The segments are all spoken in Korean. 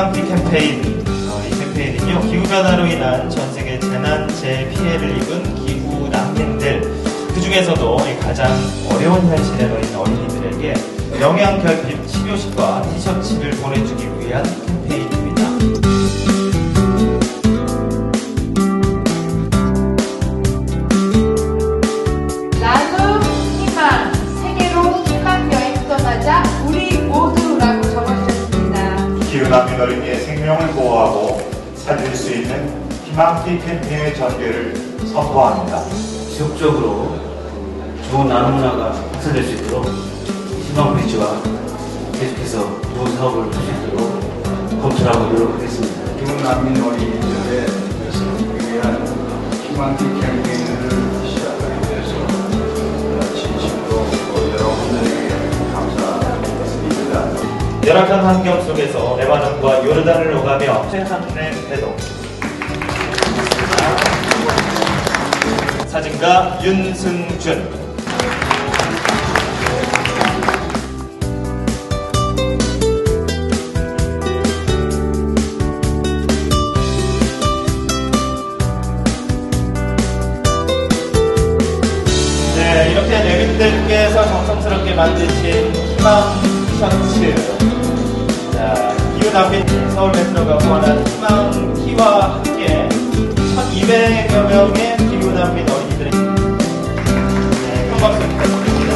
환기 캠페인 어, 이 캠페인은요 기후변화로 인한 전 세계 재난 재피해를 입은 기후 난민들 그 중에서도 가장 어려운 현실에 놓인 어린이들에게 영양 결핍 치료식과 티셔츠를 보내주기 위한 기후난민 어린이의 생명을 보호하고 살릴 수 있는 희망티 캠페인의 전개를 선포합니다. 지속적으로 좋은 나눔 문화가 확산될 수 있도록 희망 브릿지와 계속해서 좋은 사업을 할 수 있도록 검토하고 노력하겠습니다. 기후난민 어린이들의 살기 위한 희망티 캠페인 열악한 환경 속에서 레바논과 요르단을 오가며 최한의 배도 사진가 윤승준 네, 이렇게 내빈들께서 정성스럽게 만드신 희망 셔츠. 자, 기후난민 서울 메트로가 후원한 희망 티와 함께 1,200여 명의 기후난민 어린이들의 네, 큰 박수 부탁드립니다.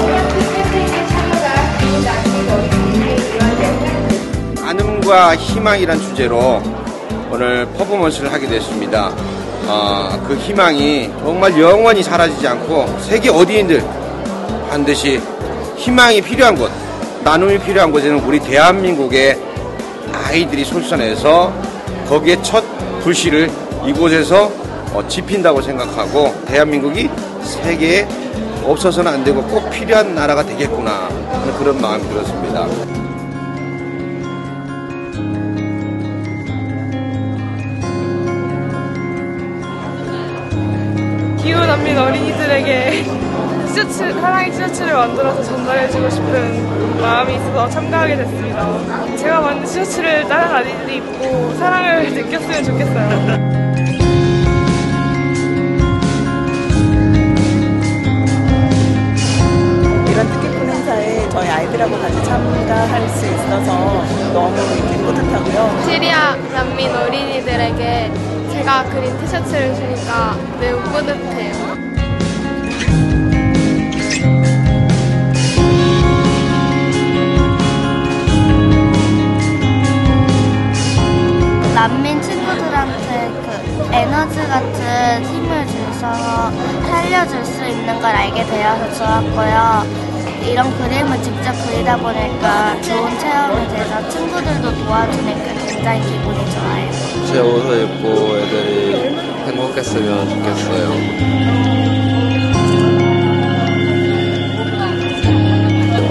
나눔과 희망이란 주제로 오늘 퍼포먼스를 하게 됐습니다. 어, 그 희망이 정말 영원히 사라지지 않고 세계 어디인들 반드시 희망이 필요한 곳, 나눔이 필요한 곳에는 우리 대한민국의 아이들이 솔선해서 거기에 첫 불씨를 이곳에서 어, 지핀다고 생각하고 대한민국이 세계에 없어서는 안 되고 꼭 필요한 나라가 되겠구나 하는 그런 마음이 들었습니다. 기후난민 어린이들에게 티셔츠, 사랑의 티셔츠를 만들어서 전달해주고 싶은 마음이 있어서 참가하게 됐습니다. 제가 만든 티셔츠를 다른 아이들이 입고 사랑을 느꼈으면 좋겠어요. 이런 뜻깊은 행사에 저희 아이들하고 같이 참가할 수 있어서 너무 이렇게 뿌듯하고요. 시리아 난민 어린이들에게 제가 그린 티셔츠를 주니까 매우 뿌듯해요. 그 에너지 같은 힘을 줘서 살려줄 수 있는 걸 알게 되어서 좋았고요. 이런 그림을 직접 그리다 보니까 좋은 체험이 돼서 친구들도 도와주니까 굉장히 기분이 좋아요. 제 옷을 입고 애들이 행복했으면 좋겠어요.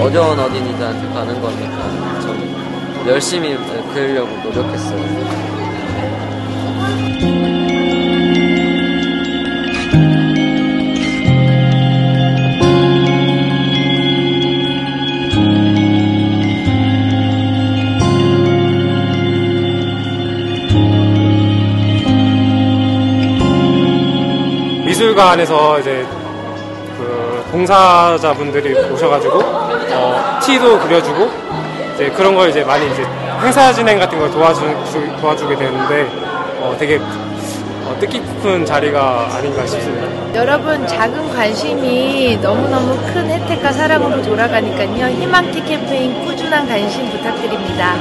어려운 어린이들한테 가는 거니까 좀 열심히 그리려고 노력했어요. 미술관에서 이제 그 봉사자분들이 오셔가지고 어, 티도 그려주고 이제 그런 걸 이제 많이 이제 행사 진행 같은 걸 도와주 주- 도와주게 되는데 어, 되게 어, 뜻깊은 자리가 아닌가 싶습니다. 여러분 작은 관심이 너무너무 큰 혜택과 사랑으로 돌아가니까요. 희망티 캠페인 꾸준한 관심 부탁드립니다.